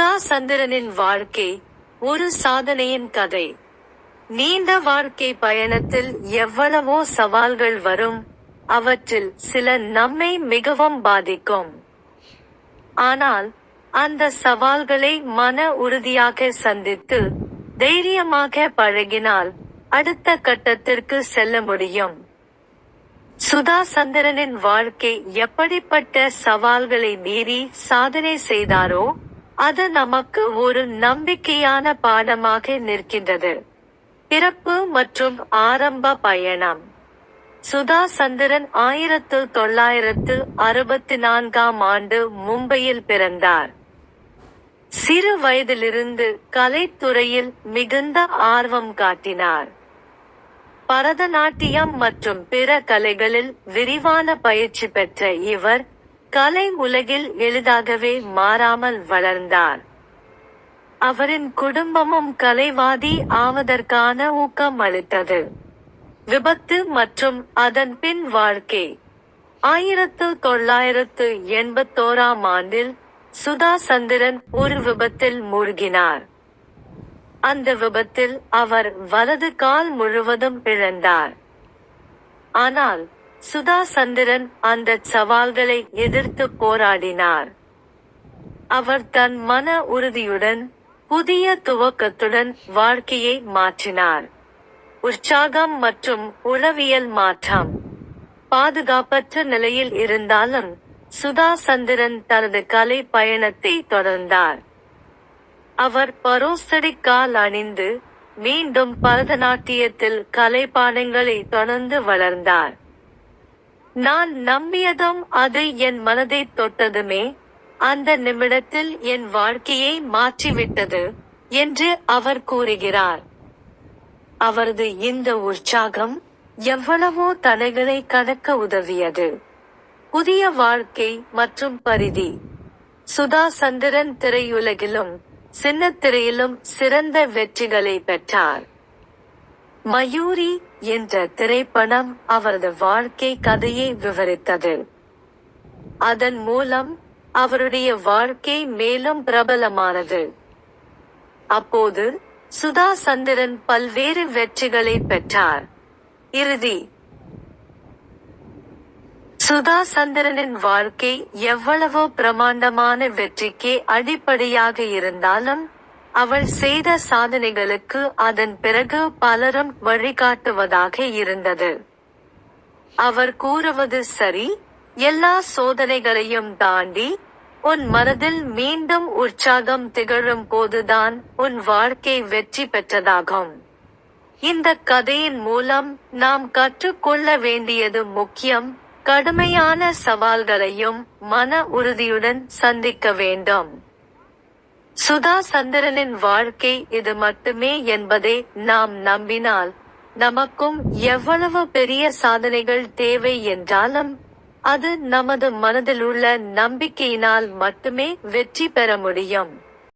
சந்திரனின் வாழ்க்கை ஒரு சாதனையின் கதை. நீண்ட வாழ்க்கை பயணத்தில் எவ்வளவோ சவால்கள் வரும் அவற்றில் சில நம்மை மிகவும் பாதிக்கும். ஆனால் அந்த சவால்களை மன உறுதியாக சந்தித்து தைரியமாக பழகினால் அடுத்த கட்டத்திற்கு செல்ல முடியும். சுதா சந்திரனின் வாழ்க்கை எப்படிப்பட்ட சவால்களை மீறி சாதனை செய்தாரோ அது நமக்கு ஒரு நம்பிக்கையான பாடமாக நிற்கின்றது. பிறப்பு மற்றும் ஆரம்ப பயணம். சுதா சந்திரன் ஆயிரத்து தொள்ளாயிரத்து அறுபத்தி நான்காம் ஆண்டு மும்பையில் பிறந்தார். சிறு வயதிலிருந்து கலைத்துறையில் மிகுந்த ஆர்வம் காட்டினார். பரதநாட்டியம் மற்றும் பிற கலைகளில் விரிவான பயிற்சி பெற்ற இவர் கலை உலகில் எளிதாகவே மாறாமல் வளர்ந்தார். அவரின் குடும்பமும் கலைவாதி ஆவதற்கான ஊக்கம் அளித்தது. விபத்து மற்றும் அதன் பின் வாழ்க்கை. ஆயிரத்து தொள்ளாயிரத்து எண்பத்தோராம் ஆண்டில் சுதா சந்திரன் ஒரு விபத்தில் மூழ்கினார். அந்த விபத்தில் அவர் வலது கால் முழுவதும் இழந்தார். ஆனால் சுதா சந்திரன் அந்த சவால்களை எதிர்த்து போராடினார். அவர் தன் மன உறுதியுடன் புதிய துவக்கத்துடன் வாழ்க்கையை மாற்றினார். உற்சாகம் மற்றும் உளவியல் மாற்றம். பாதுகாப்பற்ற நிலையில் இருந்தாலும் சுதா சந்திரன் தனது கலை பயணத்தை தொடர்ந்தார். அவர் பரோஸ்தடி கால் அணிந்து மீண்டும் பரதநாட்டியத்தில் கலை பாடங்களை தொடர்ந்து வளர்ந்தார். நான் நம்பியதும் அது என் மனதை தொட்டதுமே அந்த நிமிடத்தில் என் வாழ்க்கையை மாற்றிவிட்டது என்று அவர் கூறுகிறார். அவரது இந்த உற்சாகம் எவ்வளவோ தடைகளை கடக்க உதவியது. புதிய வாழ்க்கை மற்றும் பரிதி. சுதா சந்திரன் திரையுலகிலும் சின்னத்திரையிலும் சிறந்த வெற்றிகளை பெற்றார். மயூரி என்ற திரைப்படம் அவரது வாழ்க்கை கதையை விவரித்தது. அதன் மூலம் அவருடைய வாழ்க்கை மேலும் பிரபலமானது. அப்போது சுதா சந்திரன் பல்வேறு வெற்றிகளை பெற்றார். இறுதி. சுதா சந்திரனின் வாழ்க்கை எவ்வளவோ பிரமாண்டமான வெற்றிக்கே அடிப்படையாக இருந்தாலும் அவள் செய்த சாதனைகளுக்கு அதன் பிறகு பலரும் வழிகாட்டுவதாக இருந்தது. அவர் கூறுவது சரி எல்லா சோதனைகளையும் தாண்டி உன் மனதில் மீண்டும் உற்சாகம் திகழும் போதுதான் உன் வாழ்க்கை வெற்றி பெற்றதாகும். இந்த கதையின் மூலம் நாம் கற்றுக்கொள்ள வேண்டியது முக்கியம் கடுமையான சவால்களையும் மன உறுதியுடன் சந்திக்க வேண்டும். சுதா சந்திரனின் வாழ்க்கை இது மட்டுமே என்பதை நாம் நம்பினால் நமக்கும் எவ்வளவு பெரிய சாதனைகள் தேவை என்றாலும் அது நமது மனதில் உள்ள நம்பிக்கையினால் மட்டுமே வெற்றி பெற முடியும்.